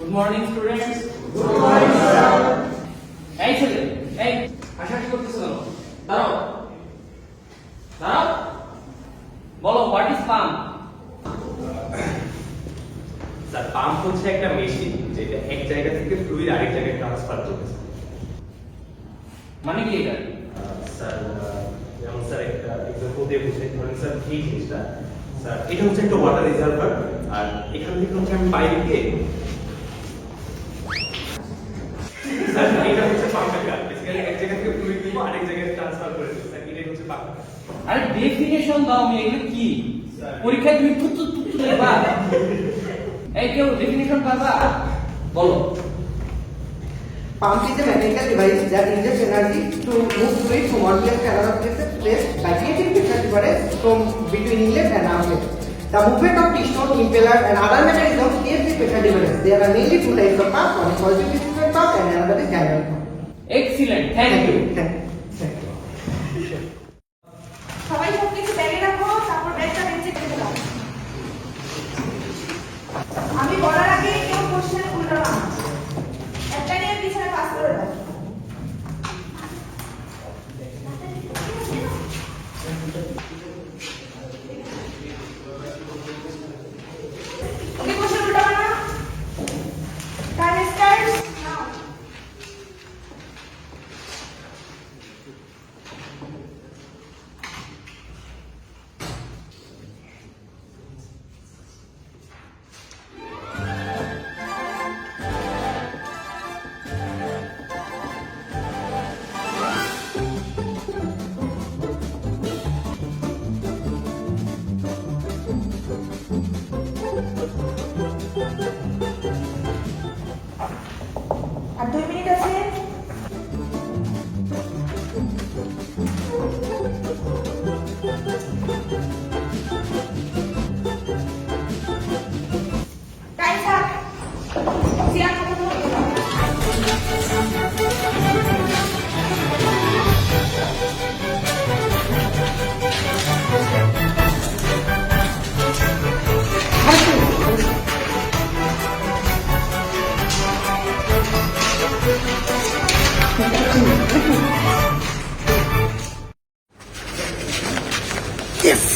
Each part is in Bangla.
Good morning students good morning sir এই ছেলে এই আশা কি করতেছ দাঁড়াও। দাঁড়াও। বলো what is pump sir pump হচ্ছে একটা মেশিন যেটা এক জায়গা থেকে ফ্লুইড আরেক জায়গায় ট্রান্সফার করতেছে। মানে কি এটা? স্যার যেমন স্যার একটা এক্সাম্পল দিয়ে বুঝাই ধরেন স্যার এই জিনিসটা। স্যার এটা হচ্ছে একটা ওয়াটার রিজার্ভার আর এখান থেকে হচ্ছে আমি পাইপ দিয়ে স্যার এটা হচ্ছে পাম্পের কাজ বেসিক্যালি এক জায়গা থেকে ফ্লুইড দিব আরেক জায়গায় ট্রান্সফার করে দেবো স্যার এটাই হচ্ছে পাম্প আরে ডেফিনেশন দাও আমি এগুলো কি। পরীক্ষায় তুমি তুত তুত তুত এই কেউ ডেফিনেশন পারবা বলো Pump is a mechanical device that injects energy to move fluid from one place to another place, by creating pressure difference from between inlet and outlet. The movement of piston, impeller, and other mechanisms creates the pressure difference. There are mainly two types of pump, one is positive pump and another is dynamic pump. Excellent thank you Thank thank you. সবাই সব কিছু ব্যাগে রাখো তারপর ব্যাগটা বেঁচে রেখে দাও আমি বলার আগে কেউ কোশ্চেন উল্টো না একটা নিয়ে পিছনে পাস করে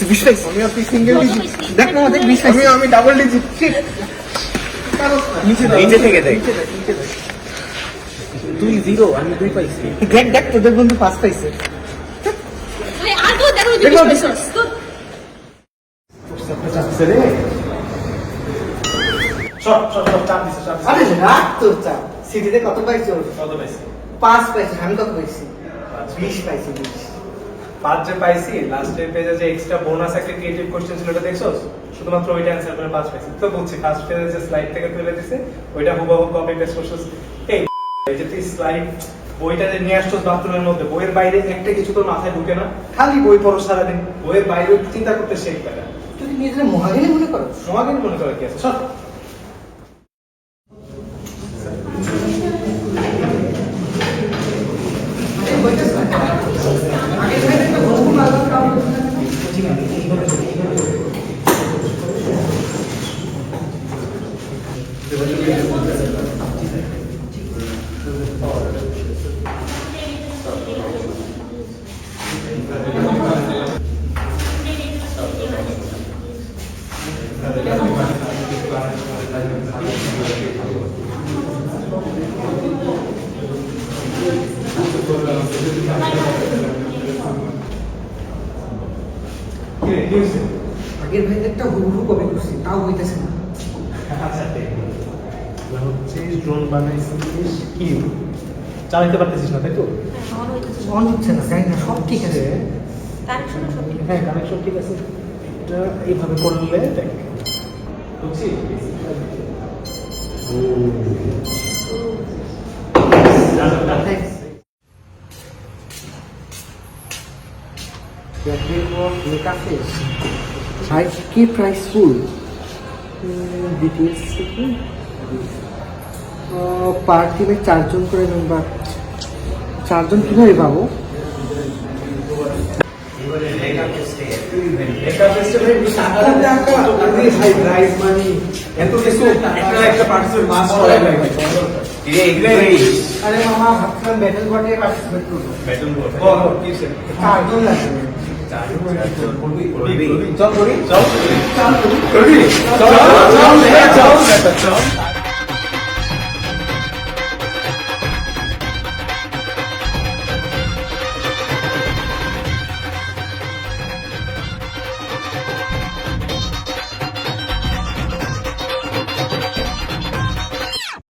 Yes, বিশ পাইছি। আমি আপনি সিঙ্গেল ডিজিট দেখ না আমি আমি ডাবল নিচে থেকে দেখ। দুই জিরো আমি দুই দেখ দেখ তোদের বন্ধু কত পাইছো কত পাইছি? পাঁচ পাইছে আমি কত পাইছি? বিশ পাইছি বিশ। পাঁচ যে পাইছি লাস্টের পেজে যে এক্সট্রা বোনাস একটা ক্রিয়েটিভ কোশ্চেন ছিল ওটা দেখছ? শুধুমাত্র ওইটা অ্যান্সার করে পাঁচ পাইছি। তো বলছি ফার্স্ট পেজে যে স্লাইড থেকে তুলে দিছে ওইটা হুবহু কপি পেস্ট করছিস এই এই যে তুই স্লাইড বইটা যে নিয়ে আসছিস বাথরুমের মধ্যে বইয়ের বাইরে একটা কিছু তোর মাথায় ঢুকে না খালি বই পড়ো সারাদিন। বইয়ের বাইরে চিন্তা করতে শেখ বেটা তুই নিজের মহাগিনী মনে করো? সমাগের মনে করে কি আছে? সব আরে বইটা শোন। আগে থেকে একটা বন্ধু মারলাম, কাউ বলছে না। কি রে, কি হয়েছে? আগের ভাইদেরটা হুবহু কপি করছি? তাও হইতেছে না। হচ্ছে ড্রোন বানাইছিস কি চালাতে পারতেছিস না তাই তো? অন হচ্ছে না জানি না সব ঠিক আছে। কানেকশনও সব ঠিক। হ্যাঁ কানেকশন ঠিক আছে। এটা এইভাবে করলে দেখ। বুঝছি. Five K price full. Details per টিমে চারজন করে মেম্বার চারজন কীভাবে পাবো মানি আরে মামা ভাবছিলাম ব্যাটেল বটে পার্টিসিপেট করব ব্যাটল সে চারজন লাগবে চল করি চল করবি চল চল চল চল